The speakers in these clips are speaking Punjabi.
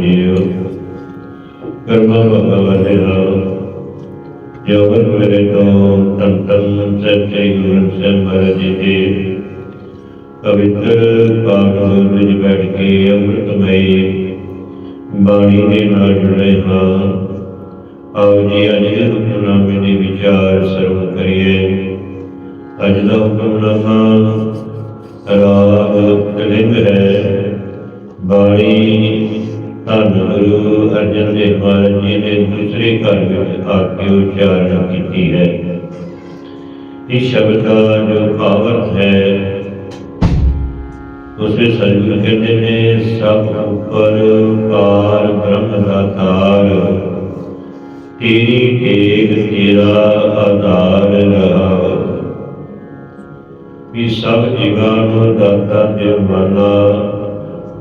ਜੀਓ ਕਰਮਾ ਭਗਵਾਨੇ ਰਾਮ ਜੋਗਨ ਮੇਰੇ ਤੋਂ ਤਨ ਤਨ ਸੱਚੇ ਗੁਰੂ ਸਾਹਿਬ ਮਹਾਰਾਜ ਜੀ ਦੇ ਪਵਿੱਤਰ ਪਾਵਨ ਵਿੱਚ ਬੈਠ ਕੇ ਅੰਮ੍ਰਿਤਮਈ ਬਾਣੀ ਦੇ ਨਾਲ ਜੁੜੇ ਹਾਂ ਆਓ ਜੀ ਅੱਜ ਦੇ ਹੁਕਮਨਾਮੇ ਦੇ ਵਿਚਾਰ ਸਰਵ ਕਰੀਏ ਅੱਜ ਦਾ ਹੁਕਮਨਾਮਾ ਰਾਗ ਕਲਿੰਗ ਹੈ ਬਾਣੀ ਧੰਨ ਗੁਰੂ ਅਰਜਨ ਦੇਵ ਮਹਾਰਾਜ ਜੀ ਨੇ ਦੂਸਰੇ ਘਰ ਵਿੱਚ ਆ ਕੇ ਉਚਾਰਨ ਕੀਤੀ ਹੈ। ਇਸ ਸ਼ਬਦ ਦਾ ਜੋ ਭਾਵਰਥ ਹੈ, ਉਸੇ ਸਤਿਗੁਰ ਕਹਿੰਦੇ ਨੇ, ਸਭ ਉੱਪਰ ਪਾਰ ਬ੍ਰਹਮ ਦਾ ਤਾਰ, ਤੇਰੀ ਟੇਕ ਤੇਰਾ ਆਧਾਰ ਰਹਾ ਵੀ ਸਭ ਜੀਵਾਂ ਨੂੰ ਦਾਤਾ ਤੇ ਮਾਨਾ,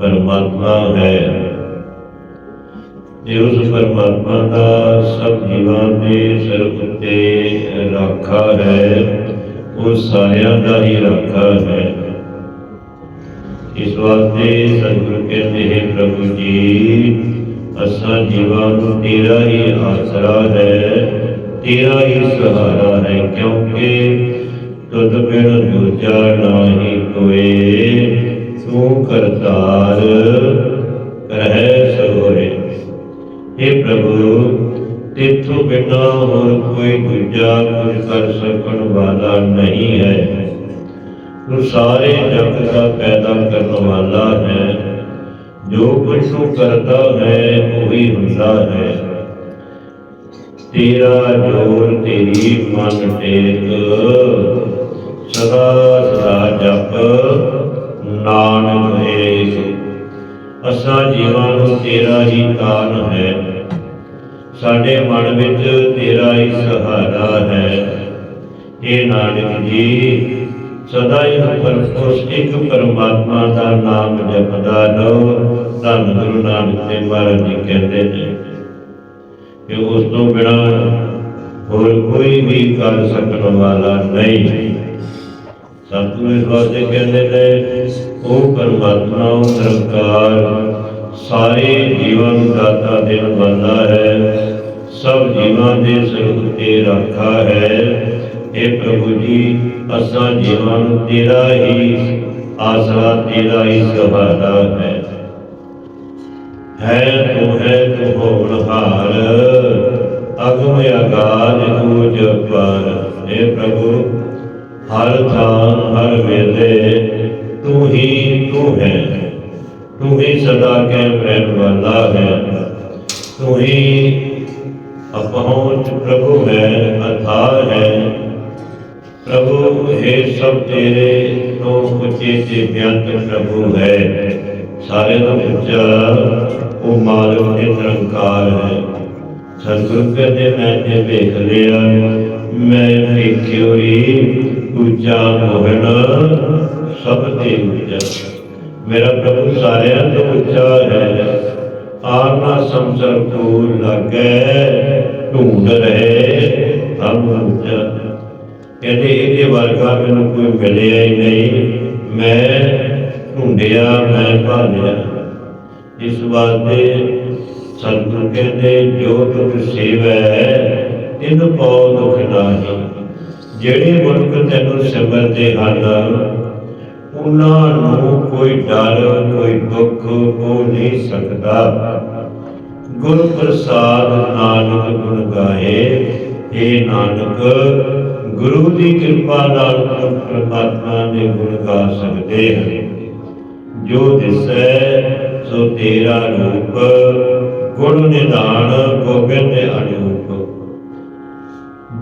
ਪਰਮਾਤਮਾ ਹੈ। ਉਸ ਪਰਮਾਤਮਾ ਦਾ ਸਭ ਜੀਵਾਂ ਦੇ ਸਿਰ ਉੱਤੇ ਰਾਖਾ ਹੈ, ਉਹ ਸਾਰਿਆਂ ਦਾ ਹੀ ਰਾਖਾ ਹੈ। ਇਸ ਵਾਸਤੇ ਸਤਿਗੁਰੂ ਕਹਿੰਦੇ ਹੈ ਪ੍ਰਭੂ ਜੀ, ਅਸਾਂ ਜੀਵਾਂ ਨੂੰ ਤੇਰਾ ਹੀ ਆਸਰਾ ਹੈ, ਤੇਰਾ ਹੀ ਸਹਾਰਾ ਹੈ, ਕਿਉਂਕਿ ਤੁਧ ਬਿਨ ਦੂਜਾ ਨਾਹੀ ਕੋਏ, ਤੂੰ ਕਰਤਾਰ ਰਹਿ हे ਪ੍ਰਭੂ, ਤੇਥੋਂ ਬਿਨਾ ਹੋਰ ਕੋਈ ਦੂਜਾ ਕੁਝ ਕਰ ਸਕਣ ਵਾਲਾ ਨਹੀਂ ਹੈ। ਤੂੰ ਸਾਰੇ ਜਗਤ ਦਾ ਪੈਦਾ ਕਰਨ ਵਾਲਾ ਹੈ। ਜੋ ਕੁਝ ਤੂੰ ਕਰਦਾ ਹੈ, ਉਹੀ ਹੁੰਦਾ ਹੈ। ਤੇਰਾ ਜੋਰ, ਤੇਰੀ ਮਨ ਟੇਕ ਸਦਾ ਸਦਾ ਜਪ, ਨਾਨਕ ਏਕ ਅਸਾਂ ਜੀਵਾਂ ਨੂੰ ਤੇਰਾ ਹੀ ਤਾਨ ਹੈ। ਸਾਡੇ ਮਨ ਵਿੱਚ ਤੇਰਾ ਹੀ ਸਹਾਰਾ ਹੈ। ਇਹ ਨਾਨਕ ਜੀ, ਸਦਾ ਹੀ ਪਰ ਇੱਕ ਪਰਮਾਤਮਾ ਦਾ ਨਾਮ ਜਪਦਾ ਰਹੋ। ਧੰਨ ਗੁਰੂ ਨਾਨਕ ਦੇਵ ਮਹਾਰਾਜ ਜੀ ਕਹਿੰਦੇ ਨੇ ਕਿ ਉਸ ਤੋਂ ਬਿਨਾ ਹੋਰ ਕੋਈ ਵੀ ਕਰ ਸਕਣ ਵਾਲਾ ਨਹੀਂ। ਸਤਿਗੁਰੂ ਇਸ ਵਾਸਤੇ ਕਹਿੰਦੇ ਨੇ, ਉਹ ਪਰਮਾਤਮਾ ਉਹ ਨਿਰੰਕਾਰ ਸਾਰੇ ਜੀਵਾਂ ਨੂੰ ਦਾਤਾ ਦੇਣ ਵਾਲਾ ਹੈ। ਸਭ ਜੀਵਾਂ ਦੇ ਸਿਰ ਉੱਤੇ ਰੱਖਾ ਹੈ। ਇਹ ਪ੍ਰਭੂ ਜੀ, ਅਸਾਂ ਜੀਵਾਂ ਨੂੰ ਤੇਰਾ ਹੀ, ਆਸਰਾ ਤੇਰਾ ਹੀ ਸਹਾਰਾ ਹੈ। ਹੈ ਤੂੰ ਹੈ ਤੂੰ ਹੋਣਹਾਰ ਅਗਮ ਅਗਾਧ ਤੂੰ ਜਪਾਰ। ਇਹ ਪ੍ਰਭੂ, ਹਰ ਥਾਂ, ਹਰ ਵੇਲੇ ਤੂੰ ਹੀ ਤੂੰ ਹੈ। ਤੂੰ ਹੀ ਸਦਾ ਕੇ ਰਹਿਣ ਵਾਲਾ ਹੈ। ਤੂੰ ਹੀ ਅਪਹੁੰਚ ਪ੍ਰਭੂ ਹੈ, ਅਥਾਹ ਹੈ। ਪ੍ਰਭੂ ਹੈ ਸਭ ਤੇਰੇ ਤੋਂ ਉੱਚੇ ਤੇ ਬਿਆੰਤ ਪ੍ਰਭੂ ਹੈ। ਸਾਰੇ ਤੋਂ ਉੱਚਾ ਉਹ ਮਾਲਕ ਤੇ ਨਿਰੰਕਾਰ ਹੈ। ਸਤਿਗੁਰੂ ਕਹਿੰਦੇ ਮੈਂ ਤੇ ਵੇਖ ਲਿਆ, ਮੈਂ ਵੇਖਿਓ ਹੀ ਉੱਚਾ ਮੋਹਣ ਸਭ ਤੇ ਉੱਚਾ। ਮੇਰਾ ਪ੍ਰਭੂ ਸਾਰਿਆਂ ਤੋਂ ਉੱਚਾ ਹੈ। ਆਨਾ ਸੰਸਰ ਕੋ ਲੱਗੈ, ਢੂੰਡ ਰਹੇ ਹਮ ਉੱਚਾ। ਕਹਿੰਦੇ, ਇਹਦੇ ਵਰਗਾ ਮੈਨੂੰ ਕੋਈ ਮਿਲਿਆ ਹੀ ਨਹੀਂ। ਮੈਂ ਢੂੰਡਿਆ, ਮੈਂ ਭਾਲਿਆ। ਇਸ ਵਾਸਤੇ ਸਤਿਗੁਰ ਕਹਿੰਦੇ, ਜੋ ਤੁਧ ਸੇਵੈ, ਤਿਨ ਪਉ ਦੁਖ ਨਾਹੀ। ਜਿਹੜੇ ਮਨੁੱਖ ਤੈਨੂੰ ਸਿਮਰਦੇ ਹਨ ਉਹਨਾਂ ਨੂੰ ਕੋਈ ਡਰ, ਕੋਈ ਦੁੱਖ ਹੋ ਨਹੀਂ ਸਕਦਾ। ਗੁਰ ਪ੍ਰਸਾਦ ਨਾਨਕ ਗੁਣ ਗਾਏ। ਇਹ ਨਾਨਕ, ਗੁਰੂ ਦੀ ਕਿਰਪਾ ਨਾਲ ਪਰਮਾਤਮਾ ਦੇ ਗੁਣ ਗਾ ਸਕਦੇ ਹਨ। ਜੋ ਦਿਸੈ, ਸੋ ਤੇਰਾ ਰੂਪ, ਗੁਣ ਨਿਦਾਨ ਗੋਬਿੰਦ ਅਨੂਪ।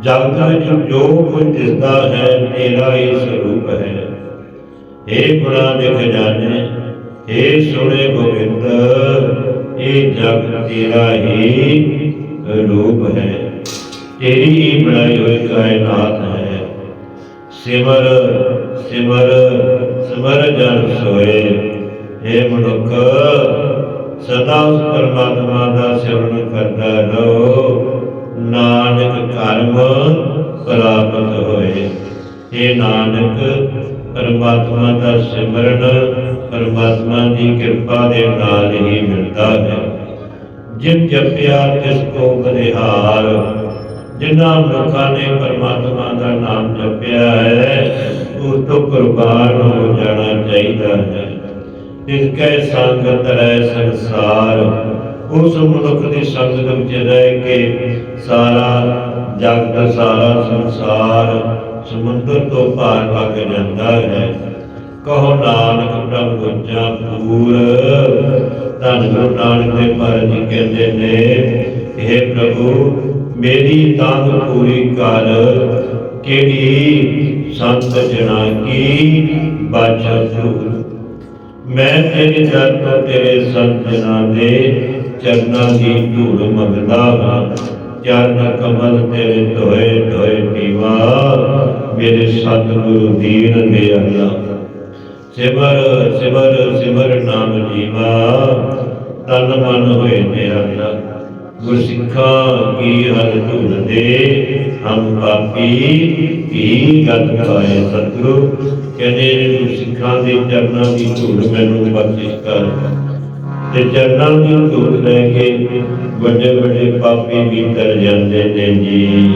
ਜਗਤ ਵਿੱਚ ਜੋ ਕੁਝ ਦਿਸਦਾ ਹੈ, ਤੇਰਾ ਹੀ ਸਰੂਪ ਹੈ। ਏ ਗੁਣਾ ਦੇ ਖਜ਼ਾਨੇ ਏ ਸੋਹਣੇ ਗੋਬਿੰਦ, ਇਹ ਜਗ ਤੇਰਾ ਹੀ ਰੂਪ ਹੈ। ਤੇਰੀ ਹੀ ਬਣਾਈ ਹੋਈ ਕਾਇਨਾਤ ਹੈ। ਸਿਮਰ ਸਿਮਰ ਸਿਮਰ ਜਨ ਸੋਏ। ਏ ਮਨੁੱਖ, ਸਦਾ ਉਸ ਪਰਮਾਤਮਾ ਦਾ ਸਿਮਰਨ ਕਰਦਾ ਰਹੋ। ਨਾਨਕ ਕਰਮ ਪ੍ਰਾਪਤ ਹੋਏ। ਇਹ ਨਾਨਕ ਪਰਮਾਤਮਾ ਦਾ ਸਿਮਰਨ, ਪਰਮਾਤਮਾ ਦੀ ਕਿਰਪਾ ਦੇ ਨਾਲ ਹੀ ਮਿਲਦਾ ਹੈ। ਜਿਨ ਜਪਿਆ, ਤਿਸ ਕੋ ਬਲਿਹਾਰ। ਜਿਨ੍ਹਾਂ ਲੋਕਾਂ ਨੇ ਪਰਮਾਤਮਾ ਦਾ ਨਾਮ ਜਪਿਆ ਹੈ ਉਹ ਤੋਂ ਕੁਰਬਾਨ ਹੋ ਜਾਣਾ ਚਾਹੀਦਾ ਹੈ। ਤਿਸ ਕੈ ਸੰਗਤ ਰਹਿ ਸੰਸਾਰ। ਉਸ ਮਨੁੱਖ ਦੀ ਸੰਗਤ ਵਿੱਚ ਰਹਿ ਕੇ ਸਾਰਾ ਜਗਤ, ਸਾਰਾ ਸੰਸਾਰ ਸਮੁੰਦਰ ਤੋਂ ਪਾਰ ਪੱਕ ਜਾਂਦਾ ਹੈ। ਕਹੋ ਨਾਨਕ ਪ੍ਰਭ ਗੁੱਜਾ ਪੂਰ। ਧੰਨ ਗੁਰੂ ਨਾਨਕ ਦੇਵ ਮਹਾਰਾਜ ਜੀ ਕਹਿੰਦੇ ਨੇ हे ਪ੍ਰਭੂ, ਮੇਰੀ ਤਾਂਗ ਪੂਰੀ ਕਰ। ਕਿਹੜੀ ਸੰਤ ਜਨਾ ਕੀ ਬਾਛਾ ਤੂੰ ਮੈਂ ਤੇਰੇ ਦਰ ਤੋਂ ਤੇਰੇ ਸੰਤ ਜਨਾਂ ਦੇ ਚਰਨਾਂ ਦੀ ਧੂੜ ਮੰਗਦਾ ਹਾਂ। ਚਰਨ ਕਮਲ ਤੇਰੇ ਧੋਏ ਧੋਏ ਪੀਵਾ। ਮੇਰੇ ਸਤਿਗੁਰੂ ਦੀਨ ਦੇ ਅੱਲਾ। ਸਿਮਰ ਸਿਮਰ ਸਿਮਰ ਨਾਮ ਜੀਵਾ। ਤਨ ਮਨ ਹੋਏ ਨੇ ਅੱਲਾ। ਗੁਰਸਿੱਖਾਂ ਕੀ ਹਰ ਧੁਨ ਦੇ? ਹਮ ਪਾਪੀ ਕੀ ਗਤ ਪਾਏ ਸਤਿਗੁਰੂ? ਕਹਿੰਦੇ ਗੁਰਸਿੱਖਾਂ ਦੇ ਚਰਨਾਂ ਦੀ ਧੂੜ ਮੈਨੂੰ ਬਖਸ਼ਿਸ਼ ਕਰ। ਤੇ ਚਰਨਾਂ ਦੀ ਧੂੜ ਲੈ ਕੇ ਵੱਡੇ ਵੱਡੇ ਪਾਪੀ ਵੀ ਤਰ ਜਾਂਦੇ ਨੇ ਜੀ।